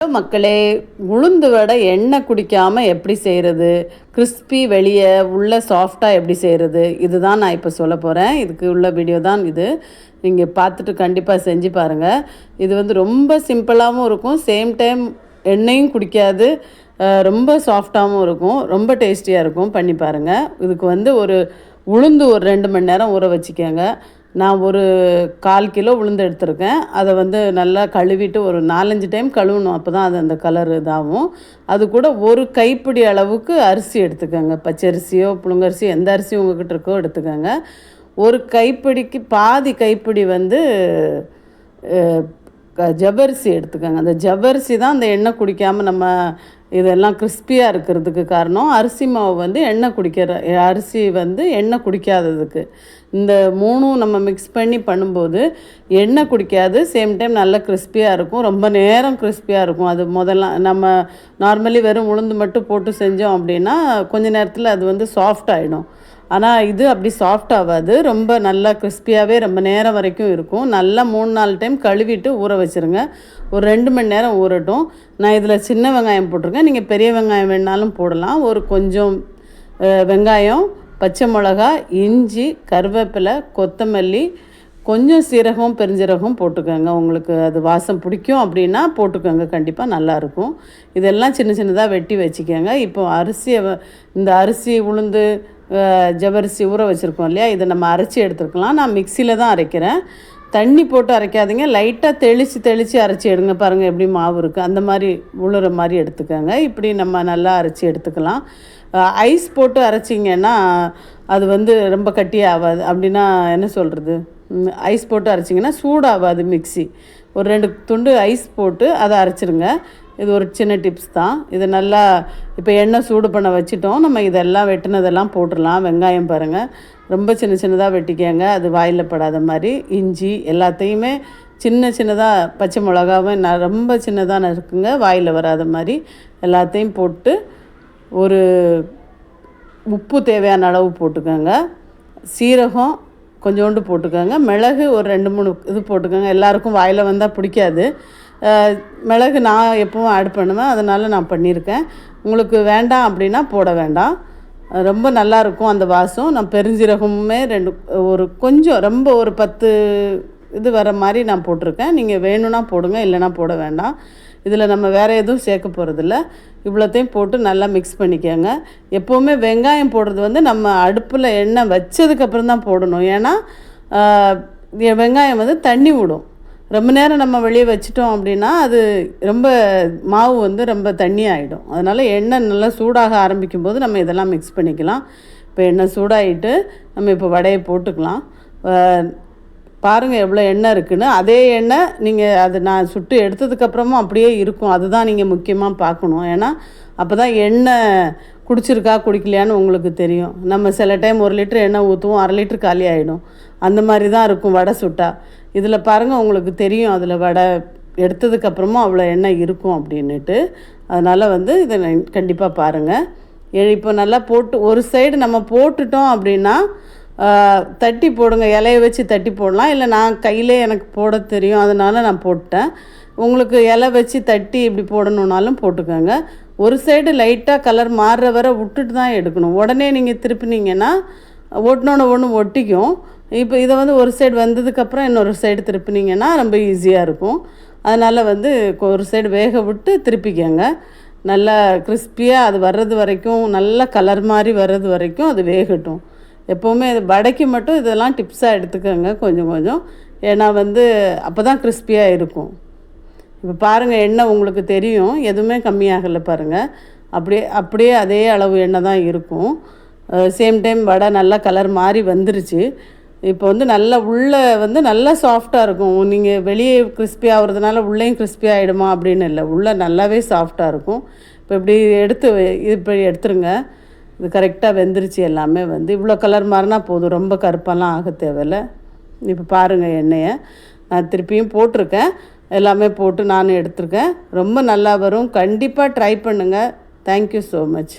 Hello மக்களே உளுந்து வடை எண்ணெய் குடிக்காமல் எப்படி செய்கிறது கிறிஸ்பி வெளியே உள்ளே சாஃப்டாக எப்படி செய்கிறது இதுதான் நான் இப்போ சொல்ல போகிறேன் இதுக்கு உள்ள வீடியோ தான் இது. நீங்கள் பார்த்துட்டு கண்டிப்பாக செஞ்சு பாருங்கள் இது வந்து ரொம்ப சிம்பிளாகவும் இருக்கும். சேம் டைம் எண்ணெயும் குடிக்காது. ரொம்ப சாஃப்டாகவும் இருக்கும். ரொம்ப டேஸ்டியாக இருக்கும். பண்ணி பாருங்கள் இதுக்கு வந்து ஒரு உளுந்து ஒரு ரெண்டு மணி நேரம் ஊற வச்சுக்கோங்க. நான் ஒரு கால் கிலோ உளுந்து எடுத்திருக்கேன். அதை வந்து நல்லா கழுவிட்டு ஒரு நாலஞ்சு டைம் கழுவணும். அப்போ தான் அது அந்த கலர் இதாகும். அது கூட ஒரு கைப்பிடி அளவுக்கு அரிசி எடுத்துக்கோங்க. பச்சரிசியோ புழுங்கரிசியோ எந்த அரிசியும் உங்ககிட்ட இருக்கோ எடுத்துக்கோங்க. ஒரு கைப்பிடிக்கு பாதி கைப்பிடி வந்து க- ஜவ்வரிசி எடுத்துக்கோங்க. அந்த ஜவ்வரிசி தான் அந்த எண்ணெய் குடிக்காமல் நம்ம இதெல்லாம் கிறிஸ்பியாக இருக்கிறதுக்கு காரணம் அரிசி மாவு வந்து எண்ணெய் குடிக்கிற அரிசி வந்து எண்ணெய் குடிக்காததுக்கு. இந்த மூணும் நம்ம மிக்ஸ் பண்ணி பண்ணும்போது எண்ணெய் குடிக்காது சேம் டைம் நல்ல கிறிஸ்பியாக இருக்கும் ரொம்ப நேரம் கிறிஸ்பியாக இருக்கும். அது முதல்ல நம்ம நார்மலி வெறும் உளுந்து மட்டும் போட்டு செஞ்சோம் அப்படின்னா கொஞ்ச நேரத்தில் அது வந்து சாஃப்ட் ஆகிடும் ஆனால் இது அப்படி சாஃப்ட் ஆகாது. ரொம்ப நல்லா கிறிஸ்பியாகவே ரொம்ப நேரம் வரைக்கும் இருக்கும். நல்லா மூணு நாலு டைம் கழுவிட்டு ஊற வச்சுருங்க. ஒரு ரெண்டு மணி நேரம் ஊறட்டும். நான் இதில் சின்ன வெங்காயம் போட்டிருக்கேன். நீங்கள் பெரிய வெங்காயம் வேணாலும் போடலாம். ஒரு கொஞ்சம் வெங்காயம் பச்சை மிளகா இஞ்சி கருவேப்பிலை கொத்தமல்லி கொஞ்சம் சீரகம் பெருஞ்சீரகம் போட்டுக்கோங்க. உங்களுக்கு அது வாசம் பிடிக்கும் அப்படின்னா போட்டுக்கோங்க. கண்டிப்பாக நல்லாயிருக்கும் இதெல்லாம் சின்ன சின்னதாக வெட்டி வச்சுக்கோங்க. இப்போ அரிசியை வ- இந்த அரிசி உளுந்து ஜவரிசி ஊற வச்சுருக்கோம் இல்லையா? இதை நம்ம அரைச்சி எடுத்துருக்கலாம். நான் மிக்சியில் தான் அரைக்கிறேன். தண்ணி போட்டு அரைக்காதீங்க. லைட்டாக தெளித்து தெளித்து அரைச்சி எடுங்க. பாருங்கள் எப்படி மாவு இருக்குது அந்த மாதிரி உழுற மாதிரி எடுத்துக்கோங்க. இப்படி நம்ம நல்லா அரைச்சி எடுத்துக்கலாம். ஐஸ் போட்டு அரைச்சிங்கன்னா அது வந்து ரொம்ப கட்டி ஆகாது அப்படின்னா என்ன சொல்கிறது ஐஸ் போட்டு அரைச்சிங்கன்னா சூடாகாது மிக்ஸி. ஒரு ரெண்டு துண்டு ஐஸ் போட்டு அதை அரைச்சிருங்க. இது ஒரு சின்ன டிப்ஸ் தான். இது நல்லா இப்போ எண்ணெய் சூடு பண்ண வச்சுட்டோம். நம்ம இதெல்லாம் வெட்டினதெல்லாம் போட்டுடலாம். வெங்காயம் பாருங்கள் ரொம்ப சின்ன சின்னதாக வெட்டிக்கங்க. அது வாயில் படாத மாதிரி. இஞ்சி எல்லாத்தையுமே சின்ன சின்னதாக பச்சை மிளகாவும் நான் ரொம்ப சின்னதாக நறுக்குங்க. வாயில் வராத மாதிரி எல்லாத்தையும் போட்டு ஒரு உப்பு தேவையான அளவு போட்டுக்கோங்க. சீரகம் கொஞ்சோண்டு போட்டுக்கோங்க. மிளகு ஒரு ரெண்டு மூணு இது போட்டுக்கோங்க. எல்லாருக்கும் வாயில் வந்தால் பிடிக்காது. மிளகு நான் எப்பவும் ஆட் பண்ணுவேன். அதனால் நான் பண்ணியிருக்கேன். உங்களுக்கு வேண்டாம் அப்படின்னா போட வேண்டாம். ரொம்ப நல்லா இருக்கும் அந்த வாசம். நான் பெருஞ்சீரகமுமே ரெண்டு ஒரு கொஞ்சம் ரொம்ப ஒரு பத்து இது வர மாதிரி நான் போட்டிருக்கேன். நீங்கள் வேணும்னா போடுங்க இல்லைன்னா போட வேண்டாம். இதில் நம்ம வேறு எதுவும் சேர்க்க போகிறதில்ல இவ்வளோத்தையும் போட்டு நல்லா மிக்ஸ் பண்ணிக்கோங்க. எப்போவுமே வெங்காயம் போடுறது வந்து நம்ம அடுப்பில் எண்ணெய் வச்சதுக்கப்புறம் தான் போடணும். ஏன்னா வெங்காயம் வந்து தண்ணி விடும். ரொம்ப நேரம் நம்ம வெளியே வச்சிட்டோம் அப்படின்னா அது ரொம்ப மாவு வந்து ரொம்ப தண்ணி ஆகிடும் அதனால் எண்ணெய் நல்லா சூடாக ஆரம்பிக்கும் போது நம்ம இதெல்லாம் மிக்ஸ் பண்ணிக்கலாம். இப்போ எண்ணெய் சூடாகிட்டு நம்ம இப்போ வடையை போட்டுக்கலாம். பாருங்கள் எவ்வளோ எண்ணெய் இருக்குன்னு. அதே எண்ணெய் நீங்கள் அது நான் சுட்டு எடுத்ததுக்கப்புறமும் அப்படியே இருக்கும். அதுதான் நீங்கள் முக்கியமாக பார்க்கணும். ஏன்னா அப்போ தான் எண்ணெய் குடிச்சிருக்கா குடிக்கலையான்னு உங்களுக்கு தெரியும். நம்ம சில டைம் ஒரு லிட்டர் எண்ணெய் ஊற்றுவோம் அரை லிட்டர் காலி ஆகிடும் அந்த மாதிரி தான் இருக்கும் வடை சுட்டா. இதில் பாருங்கள் உங்களுக்கு தெரியும் அதில் வடை எடுத்ததுக்கப்புறமும் அவ்வளோ எண்ணெய் இருக்கும் அப்படின்னுட்டு. அதனால் வந்து இதை கண்டிப்பாக பாருங்கள் இப்போ நல்லா போட்டு ஒரு சைடு நம்ம போட்டுட்டோம் அப்படின்னா தட்டி போடுங்க. இலைய வச்சு தட்டி போடலாம். இல்லை நான் கையிலே எனக்கு போட தெரியும். அதனால நான் போட்டேன். உங்களுக்கு இலை வச்சு தட்டி இப்படி போடணுன்னாலும் போட்டுக்கோங்க. ஒரு சைடு லைட்டாக கலர் மாறுற வரை விட்டுட்டு தான் எடுக்கணும். உடனே நீங்கள் திருப்பினீங்கன்னா ஒட்டினோட ஒன்று ஒட்டிக்கும். இப்போ இதை வந்து ஒரு சைடு வந்ததுக்கப்புறம் இன்னொரு சைடு திருப்பினீங்கன்னா ரொம்ப ஈஸியாக இருக்கும். அதனால் வந்து ஒரு சைடு வேக விட்டு திருப்பிக்கங்க. நல்லா கிறிஸ்பியாக அது வர்றது வரைக்கும் நல்ல கலர் மாதிரி வர்றது வரைக்கும் அது வேகட்டும். எப்போவுமே இது வடைக்கு மட்டும் இதெல்லாம் டிப்ஸாக எடுத்துக்கோங்க கொஞ்சம் கொஞ்சம். ஏன்னா வந்து அப்போ தான் கிறிஸ்பியாக இருக்கும். இப்போ பாருங்கள் எண்ணெய் உங்களுக்கு தெரியும். எதுவுமே கம்மியாகலை பாருங்கள் அப்படியே அப்படியே அதே அளவு எண்ணெய் தான் இருக்கும். சேம் டைம் வடை நல்லா கலர் மாறி வந்துருச்சு. இப்போ வந்து நல்லா உள்ளே வந்து நல்லா சாஃப்டாக இருக்கும். நீங்கள் வெளியே கிறிஸ்பி ஆகுறதுனால உள்ளேயும் கிறிஸ்பி ஆகிடுமா அப்படின்னு இல்லை. உள்ளே நல்லாவே சாஃப்டாக இருக்கும். இப்போ இப்படி எடுத்து இப்படி எடுத்துருங்க. இது கரெக்டாக வெந்துருச்சு எல்லாமே வந்து. இவ்வளோ கலர் மாறினா போதும். ரொம்ப கருப்பெல்லாம் ஆக தேவையில்லை. இப்போ பாருங்கள் எண்ணெயை. நான் திருப்பியும் போட்டிருக்கேன். எல்லாமே போட்டு நானும் எடுத்திருக்கேன். ரொம்ப நல்லா வரும். கண்டிப்பாக ட்ரை பண்ணுங்கள் தேங்க்யூ ஸோ மச்